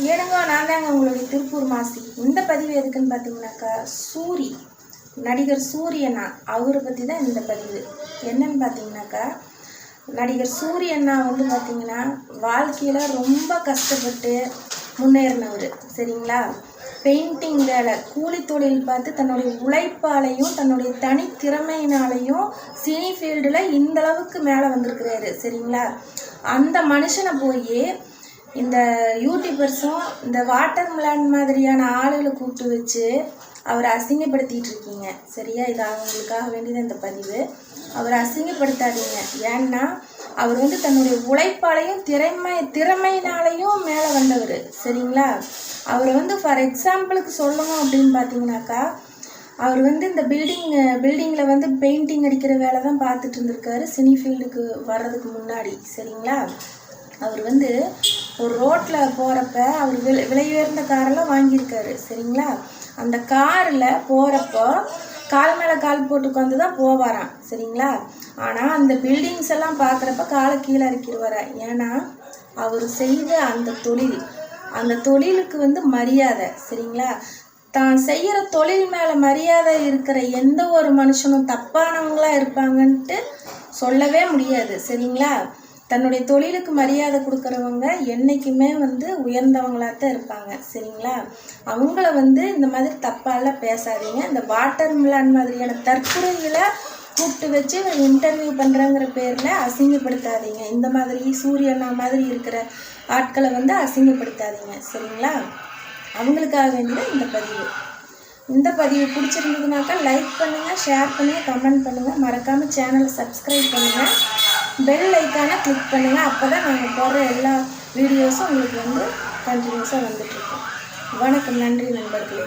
ஏனுங்க நான் தாங்க உங்களுடைய திருப்பூர் மாசி. இந்த பதிவு எதுக்குன்னு பார்த்தீங்கன்னாக்கா சூரி. நடிகர் சூரியண்ணா அவரை பற்றி தான் இந்த பதிவு. என்னன்னு பார்த்தீங்கன்னாக்கா நடிகர் சூரியண்ணா வந்து பார்த்தீங்கன்னா வாழ்க்கையில் ரொம்ப கஷ்டப்பட்டு முன்னேறினவர். சரிங்களா? பெயிண்டிங் வேலை கூலி தொழில் பார்த்து தன்னுடைய உழைப்பாலையும் தன்னுடைய தனித்திறமையினாலையும் சினி ஃபீல்டில் இந்த அளவுக்கு மேலே வந்திருக்கிறாரு. சரிங்களா? அந்த மனுஷனை போய் இந்த யூடியூபர்ஸும் இந்த வாட்டர் மிலான் மாதிரியான ஆளுகளை கூப்பிட்டு வச்சு அவரை அசிங்கப்படுத்திகிட்டு இருக்கீங்க. சரியா? இது அவங்களுக்காக வேண்டியது இந்த பதிவு. அவரை அசிங்கப்படுத்தாதீங்க. ஏன்னா அவர் வந்து தன்னுடைய உழைப்பாலையும் திறமை திறமையினாலையும் மேலே வந்தவர். சரிங்களா? அவரை வந்து ஃபார் எக்ஸாம்பிளுக்கு சொல்லணும் அப்படின்னு பார்த்தீங்கன்னாக்கா அவர் வந்து இந்த பில்டிங் பில்டிங்கில் வந்து பெயிண்டிங் அடிக்கிற வேலை தான் பார்த்துட்டு இருந்திருக்காரு. சினி ஃபீல்டுக்கு வர்றதுக்கு முன்னாடி. சரிங்களா? அவர் வந்து ஒரு ரோட்டில் போகிறப்ப அவர் விலை விலை உயர்ந்த காரெல்லாம் வாங்கியிருக்காரு சரிங்களா? அந்த காரில் போகிறப்போ கால் மேலே கால் போட்டு உட்காந்து தான் போவாராம் சரிங்களா? ஆனால் அந்த பில்டிங்ஸ் எல்லாம் பார்க்குறப்ப காலை கீழே இறக்கிடுவாரா ஏன்னா அவர் செய்த அந்த தொழில் அந்த தொழிலுக்கு வந்து மரியாதை சரிங்களா? தான் செய்கிற தொழில் மேலே மரியாதை இருக்கிற எந்த ஒரு மனுஷனும் தப்பானவங்களா இருப்பாங்கன்ட்டு சொல்லவே முடியாது சரிங்களா? தன்னுடைய தொழிலுக்கு மரியாதை கொடுக்குறவங்க என்றைக்குமே வந்து உயர்ந்தவங்களாக தான் இருப்பாங்க சரிங்களா? அவங்கள வந்து இந்த மாதிரி தப்பாலாம் பேசாதீங்க. இந்த வாட்டர் மிலான் மாதிரியான தற்கொலைகளை கூப்பிட்டு வச்சு இன்டர்வியூ பண்ணுறங்கிற பேரில் அசிங்கப்படுத்தாதீங்க. இந்த மாதிரி சூரியனா மாதிரி இருக்கிற ஆட்களை வந்து அசிங்கப்படுத்தாதீங்க சரிங்களா? அவங்களுக்காக வேண்டிய இந்த பதிவு. இந்த பதிவு பிடிச்சிருந்ததுனாக்கா லைக் பண்ணுங்கள் ஷேர் பண்ணுங்கள் கமெண்ட் பண்ணுங்கள் மறக்காமல் சேனலை சப்ஸ்கிரைப் பண்ணுங்கள் பெல் ஐக்கானை கிளிக் பண்ணுங்கள் அப்போ தான் நாங்கள் போடுற எல்லா வீடியோஸும் உங்களுக்கு வந்து கண்டினியூஸாக வந்துட்டுருக்கோம் வணக்கம் நன்றி நண்பர்களே.